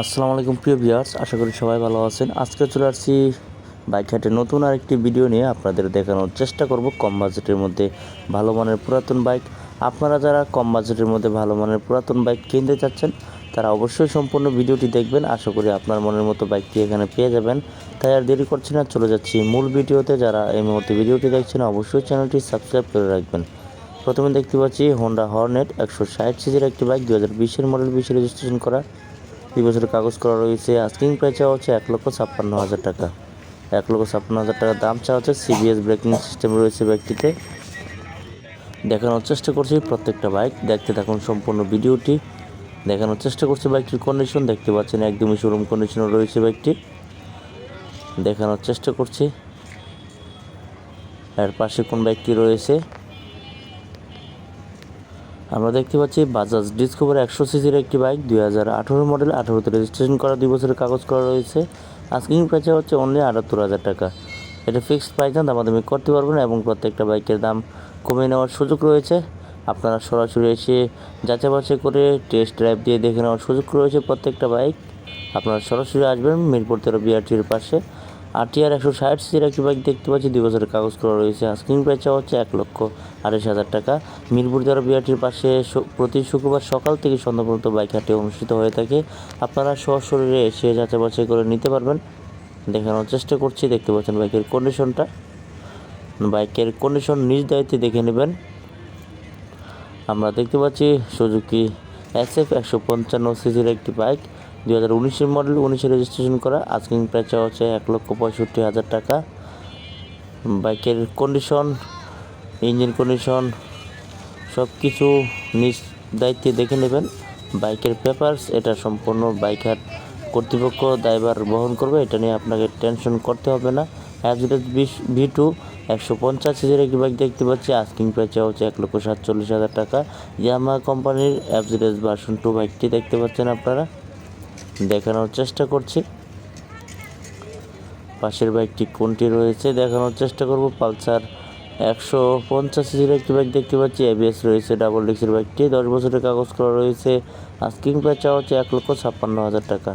আসসালামু আলাইকুম, প্রিয় ভিউয়ার্স। আশা করি সবাই ভালো আছেন। আজকে চলে আসছি বাইক হাটে নতুন আরেকটি ভিডিও নিয়ে আপনাদের দেখানোর চেষ্টা করব কম বাজেটের মধ্যে ভালো মানের পুরাতন বাইক। আপনারা যারা কম বাজেটের মধ্যে ভালো মানের পুরাতন বাইক কিনতে চাচ্ছেন, তারা অবশ্যই সম্পূর্ণ ভিডিওটি দেখবেন। আশা করি আপনার মনের মতো বাইকটি এখানে পেয়ে যাবেন। তাই আর দেরি করছি না, চলে যাচ্ছি মূল ভিডিওতে। যারা এই মুহূর্তে ভিডিওটি দেখছেন, অবশ্যই চ্যানেলটি সাবস্ক্রাইব করে রাখবেন। প্রথমে দেখতে পাচ্ছি হোন্ডা হর্নেট একশো ষাট সিজির একটি বাইক দু হাজার বিশের মডেল বিশে রেজিস্ট্রেশন করা। দুই বছরের কাগজ করা রয়েছে। আস্কিং প্রাইস চাওয়া হচ্ছে এক লক্ষ ছাপ্পান্ন হাজার টাকা। এক লক্ষ ছাপ্পান্ন হাজার টাকা দাম চাওয়া হচ্ছে সিবিএস ব্রেকিং সিস্টেম রয়েছে বাইকটিতে দেখানোর চেষ্টা করছি প্রত্যেকটা বাইক দেখতে থাকুন সম্পূর্ণ ভিডিওটি। দেখানোর চেষ্টা করছি বাইকটির কন্ডিশন দেখতে পাচ্ছেন একদমই শোরুম কন্ডিশনে রয়েছে বাইকটি দেখানোর চেষ্টা করছি। এর পাশে কোন বাইকটি রয়েছে? আমরা দেখতে পাচ্ছি বাজাজ ডিসকভার একশো সিসির একটি বাইক, দুই হাজার আঠেরো মডেল, আঠারোতে রেজিস্ট্রেশন করা, দুই বছরের কাগজ করা রয়েছে। আস্কিং প্রাইস হচ্ছে অনলি আটাত্তর হাজার টাকা। এটা ফিক্সড প্রাইস না দামাদামি করতে পারবেন এবং প্রত্যেকটা বাইকের দাম কমিয়ে নেওয়ার সুযোগ রয়েছে। আপনারা সরাসরি এসে যাচাই বাছাই করে টেস্ট ড্রাইভ দিয়ে দেখে নেওয়ার সুযোগ রয়েছে প্রত্যেকটা বাইক। আপনারা সরাসরি আসবেন মিরপুর তেরো বিআরটির পাশে। আরটিআর একশো ষাট সিজির একটি বাইক দেখতে পাচ্ছি, দুই বছরের কাগজ করা রয়েছে। আস্কিং প্রাইস হচ্ছে এক লক্ষ আড়াইশ হাজার টাকা। মিরপুর তেরো বিআরটির পাশে প্রতি শুক্রবার সকাল থেকে সন্ধ্যা পর্যন্ত বাইক হাটে অনুষ্ঠিত হয়ে থাকে। আপনারা সশরীরে এসে যাচাই বাছাই করে নিতে পারবেন। দেখানোর চেষ্টা করছি, দেখতে পাচ্ছেন বাইকের কন্ডিশনটা বাইকের কন্ডিশন নিজ দায়িত্বে দেখে নেবেন। আমরা দেখতে পাচ্ছি সুজুকি এস এফ একশো পঞ্চান্ন সিজির একটি বাইক দুই হাজার উনিশের মডেল উনিশে রেজিস্ট্রেশন করা। আস্কিং প্রাইস চাওয়া হচ্ছে এক লক্ষ পঁয়ষট্টি হাজার টাকা। বাইকের কন্ডিশন ইঞ্জিন কন্ডিশন সব কিছু নিজ দায়িত্বে দেখে নেবেন। বাইকের পেপারস এটা সম্পূর্ণ বাইক হাট কর্তৃপক্ষ, দায়ভার বহন করবে। এটা নিয়ে আপনাকে টেনশন করতে হবে না। অ্যাভারেজ বিশ ভি টু একশো পঞ্চাশ সিজের একটি বাইক দেখতে পাচ্ছি। আস্কিং প্রাইস হচ্ছে এক লক্ষ সাতচল্লিশ হাজার টাকা। ইয়ামা কোম্পানির অ্যাভারেজ ভার্সন টু বাইকটি দেখতে পাচ্ছেন আপনারা। দেখানোর চেষ্টা করছি। পাশের বাইকটি কোনটি রয়েছে দেখানোর চেষ্টা করব। পালসার একশো পঞ্চাশ সিজির একটি বাইক দেখতে পাচ্ছি, এবিএস রয়েছে, ডাবল ডিক্সের বাইকটি, দশ বছরের কাগজ করা রয়েছে। আস্কিং প্রাইস চাওয়া হচ্ছে এক লক্ষ ছাপ্পান্ন হাজার টাকা।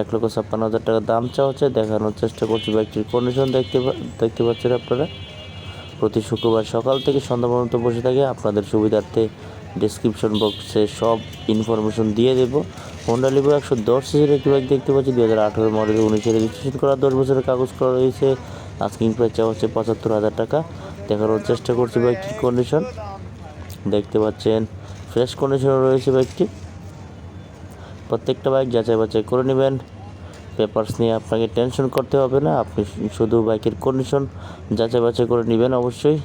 এক লক্ষ ছাপ্পান্ন হাজার টাকা দাম চাওয়া হচ্ছে, দেখানোর চেষ্টা করছি বাইকটির কন্ডিশন দেখতে দেখতে পাচ্ছেন আপনারা। প্রতি শুক্রবার সকাল থেকে সন্ধ্যা পর্যন্ত বসে থাকে। আপনাদের সুবিধার্থে ডিসক্রিপশন বক্সে সব ইনফরমেশন দিয়ে দেবো। হোন্ডা লিভো একশো দশ সিজির একটি বাইক দেখতে পাচ্ছি দু হাজার আঠেরো মডেল উনিশে রেজিস্ট্রেশন করা, দশ বছরের কাগজ করা রয়েছে। আস্কিং প্রাইস চাওয়া হচ্ছে পঁচাত্তর হাজার টাকা। দেখানোর চেষ্টা করছি বাইকটির কন্ডিশন দেখতে পাচ্ছেন ফ্রেশ কন্ডিশনে রয়েছে বাইকটি প্রত্যেকটা বাইক যাচাই বাছাই করে নেবেন। পেপারস নিয়ে আপনাকে টেনশন করতে হবে না, আপনি শুধু বাইকের কন্ডিশন যাচাই বাছাই করে নেবেন অবশ্যই।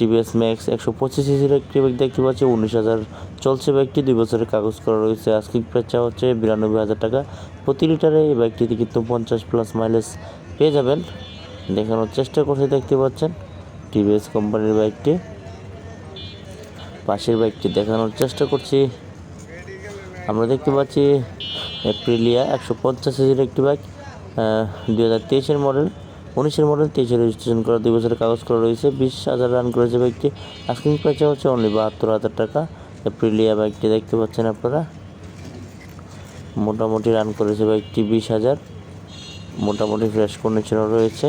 টিভিএস ম্যাক্স একশো পঁচিশ সিসির একটি বাইক দেখতে পাচ্ছি, উনিশ হাজার চলছে বাইকটি দুই বছরের কাগজ করা রয়েছে। আস্কিং প্রাইস হচ্ছে বিরানব্বই হাজার টাকা। প্রতি লিটারে এই বাইকটিতে কিন্তু পঞ্চাশ প্লাস মাইলেজ পেয়ে যাবেন। দেখানোর চেষ্টা করতে দেখতে পাচ্ছেন টিভিএস কোম্পানির বাইকটি পাশের বাইকটি দেখানোর চেষ্টা করছি। আমরা দেখতে পাচ্ছি এপ্রিলিয়া একশো পঞ্চাশ সিজির একটি বাইক দু হাজার তেইশের মডেল উনিশের মডেল, তেইশে রেজিস্ট্রেশন করা, দুই বছরের কাগজ করা রয়েছে। বিশ হাজার রান করেছে বাইকটি আস্কিং প্রাইস হচ্ছে অনলি বাহাত্তর হাজার টাকা। এপ্রিলিয়া বাইকটি দেখতে পাচ্ছেন আপনারা। মোটামুটি রান করেছে বাইকটি বিশ হাজার। মোটামুটি ফ্রেশ কন্ডিশনও রয়েছে।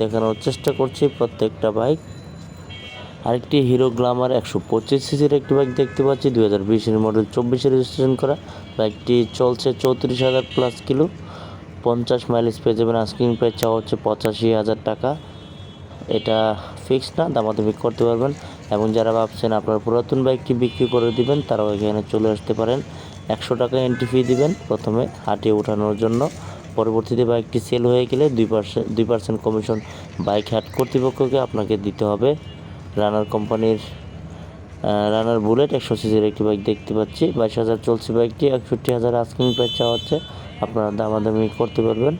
দেখানোর চেষ্টা করছি প্রত্যেকটা বাইক আরেকটি হিরো গ্লামার একশো পঁচিশ সিসির একটি বাইক দেখতে পাচ্ছি। দুই হাজার বিশের মডেল চব্বিশে রেজিস্ট্রেশন করা। বাইকটি চলছে চৌত্রিশ হাজার প্লাস কিলো। পঞ্চাশ মাইলেজ পেয়ে যাবেন। আস্কিং প্রাইস চাওয়া হচ্ছে পঁচাশি হাজার টাকা। এটা ফিক্সড না দামাদামি করতে পারবেন। এবং যারা ভাবছেন আপনার পুরাতন বাইকটি বিক্রি করে দিবেন, তারাও এখানে চলে আসতে পারেন। একশো টাকা এন্ট্রি ফি দিবেন প্রথমে হাটিয়ে ওঠানোর জন্য। পরবর্তীতে বাইকটি সেল হয়ে গেলে দুই পার্সেন্ট দুই পার্সেন্ট কমিশন বাইক হাট কর্তৃপক্ষকে আপনাকে দিতে হবে। রানার কোম্পানির রানার বুলেট একশো সিজির একটি বাইক দেখতে পাচ্ছি। বাইশ হাজার চলছে বাইকটি একষট্টি হাজার আস্কিং প্রাইস চাওয়া হচ্ছে। আপনারা দামাদামি করতে পারবেন।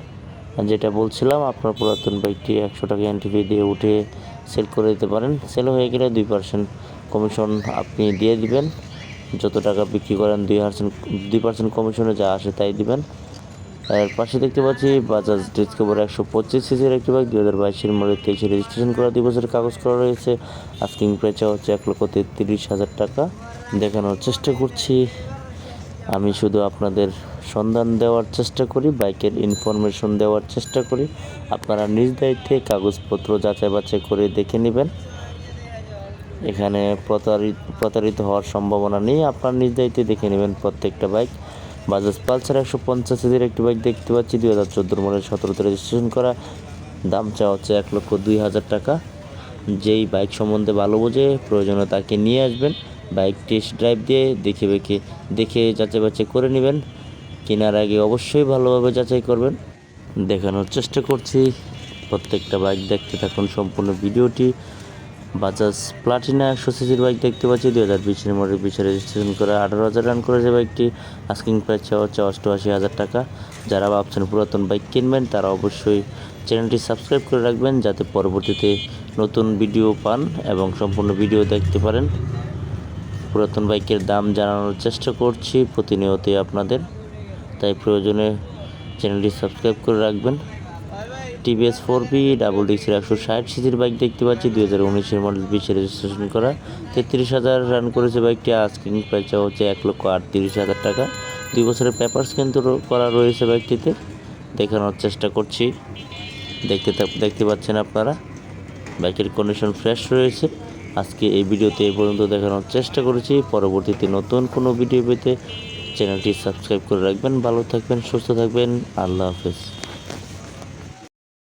যেটা বলছিলাম, আপনার পুরাতন বাইকটি একশো টাকা এন্ট্রি দিয়ে উঠে সেল করে দিতে পারেন। সেল হয়ে গেলে দুই পার্সেন্ট কমিশন আপনি দিয়ে দিবেন। যত টাকা বিক্রি করেন, দুই পার্সেন্ট দুই পার্সেন্ট কমিশনে যা আসে তাই দিবেন। এর পাশে দেখতে পাচ্ছি বাজাজ ডিসকভার একশো পঁচিশ সিসির একটি বাইক। দু হাজার বাইশের মডেল তেইশে রেজিস্ট্রেশন করা দুই বছরের কাগজ করা রয়েছে। আস্কিং প্রাইস হচ্ছে এক লক্ষ তেত্রিশ হাজার টাকা। দেখানোর চেষ্টা করছি। আমি শুধু আপনাদের সন্ধান দেওয়ার চেষ্টা করি, বাইকের ইনফরমেশন দেওয়ার চেষ্টা করি। আপনারা নিজ দায়িত্বে কাগজপত্র যাচাই বাছাই করে দেখে নেবেন। এখানে প্রতারিত প্রতারিত হওয়ার সম্ভাবনা নেই। আপনার নিজ দায়িত্বে দেখে নেবেন প্রত্যেকটা বাইক। বাজাজ পালসার একশো পঞ্চাশ সিসির একটি বাইক দেখতে পাচ্ছি, দুই হাজার চোদ্দোর মডেল সতেরোতে রেজিস্ট্রেশন করা। দাম চাওয়া হচ্ছে এক লক্ষ দুই হাজার টাকা। যেই বাইক সম্বন্ধে ভালো বোঝে, প্রয়োজনে তাকে নিয়ে আসবেন। বাইক টেস্ট ড্রাইভ দিয়ে দেখে বেঁকে দেখে যাচাই বাছাই করে নেবেন। কেনার আগে অবশ্যই ভালোভাবে যাচাই করবেন। দেখানোর চেষ্টা করছি। প্রত্যেকটা বাইক দেখতে থাকুন, সম্পূর্ণ ভিডিওটি। বাজাজ প্লাটিনা একশো সিসির বাইক দেখতে পাচ্ছি, দুই হাজার বিশের মডেল বিশে রেজিস্ট্রেশন করা আঠারো হাজার রান করেছে বাইকটি আস্কিং প্রাইস হচ্ছে অষ্টআশি হাজার টাকা। যারা ভাবছেন পুরাতন বাইক কিনবেন, তারা অবশ্যই চ্যানেলটি সাবস্ক্রাইব করে রাখবেন, যাতে পরবর্তীতে নতুন ভিডিও পান এবং সম্পূর্ণ ভিডিও দেখতে পারেন। পুরাতন বাইকের দাম জানানোর চেষ্টা করছি, প্রতিনিয়তই আপনাদের। তাই প্রয়োজনে চ্যানেলটি সাবস্ক্রাইব করে রাখবেন। টিভিএস ফোর বি ডাবল ডিক্সের একশো ষাট সিসির বাইক দেখতে পাচ্ছি, দুই হাজার উনিশের মডেল বিশে রেজিস্ট্রেশন করা। তেত্রিশ হাজার রান করেছে বাইকটি আস্কিং প্রাইস হচ্ছে এক লক্ষ আটত্রিশ হাজার টাকা। দুই বছরের পেপার্স কিন্তু করা রয়েছে বাইকটিতে দেখানোর চেষ্টা করছি। দেখতে দেখতে পাচ্ছেন আপনারা। বাইকের কন্ডিশন ফ্রেশ রয়েছে। আজকে এই ভিডিওতে এই পর্যন্ত দেখানোর চেষ্টা করেছি। পরবর্তীতে নতুন কোনো ভিডিও পেতে চ্যানেলটি সাবস্ক্রাইব করে রাখবেন ভালো থাকবেন সুস্থ থাকবেন আল্লাহ হাফেজ।